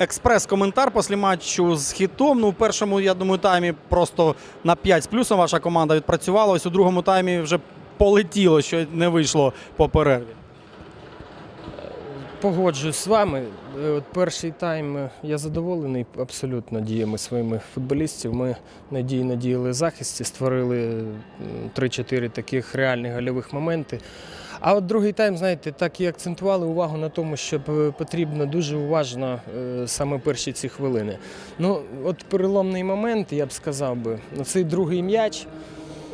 експрес-коментар після матчу з хітом. Ну, у першому, я думаю, таймі просто на 5 з плюсом ваша команда відпрацювала. Ось у другому таймі вже полетіло, що не вийшло по перерві. Погоджуюсь з вами. Е, От перший тайм е, я задоволений абсолютно діями своїми футболістів. Ми надійно діяли захисті, створили 3-4 таких реальних гольових моменти. А от другий тайм, знаєте, так і акцентували увагу на тому, що потрібно дуже уважно е, саме перші ці хвилини. Ну, от переломний момент, я б сказав би, ну, цей другий м'яч.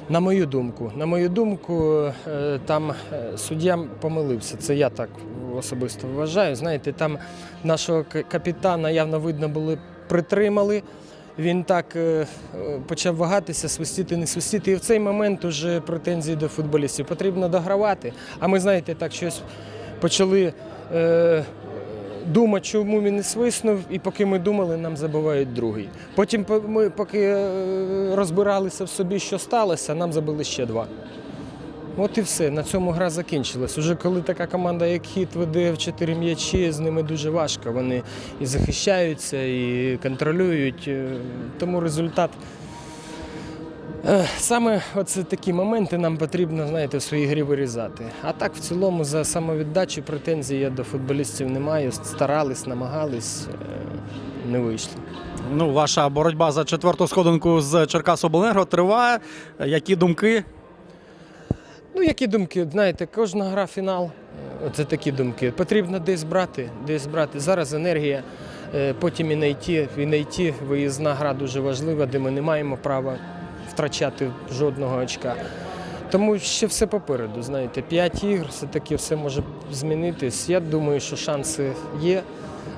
На мою думку, на мою думку, е, там е, суддя помилився. Це я так особисто вважаю. Знаєте, там нашого капітана явно видно були притримали. Він так е, почав вагатися, свистіти, не свистіти. І в цей момент уже претензії до футболістів. Потрібно догравати. А ми, знаєте, так щось почали е, думати, чому він не свиснув, і поки ми думали, нам забивають другий. Потім ми поки е, розбиралися в собі, що сталося, нам забили ще два. От і все. На цьому гра закінчилась. Уже коли така команда, як хіт, веде в чотири м'ячі, з ними дуже важко. Вони і захищаються, і контролюють. Е, Тому результат. Е, Саме оце такі моменти нам потрібно, знаєте, в своїй грі вирізати. А так, в цілому, за самовіддачу претензій я до футболістів не маю. Старались, намагались, е, не вийшло. Ну, ваша боротьба за четверту сходинку з Черкасобленерго триває. Які думки? Ну, які думки? Знаєте, кожна гра фінал. е, Це такі думки. Потрібно десь брати, десь брати. Зараз енергія, е, потім і найти, і найти. Виїзна гра дуже важлива, де ми не маємо права втрачати жодного очка. Тому ще все попереду. Знаєте, п'ять ігр, все-таки все може змінитись. Я думаю, що шанси є.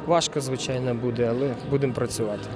Важко, звичайно, буде, але будемо працювати.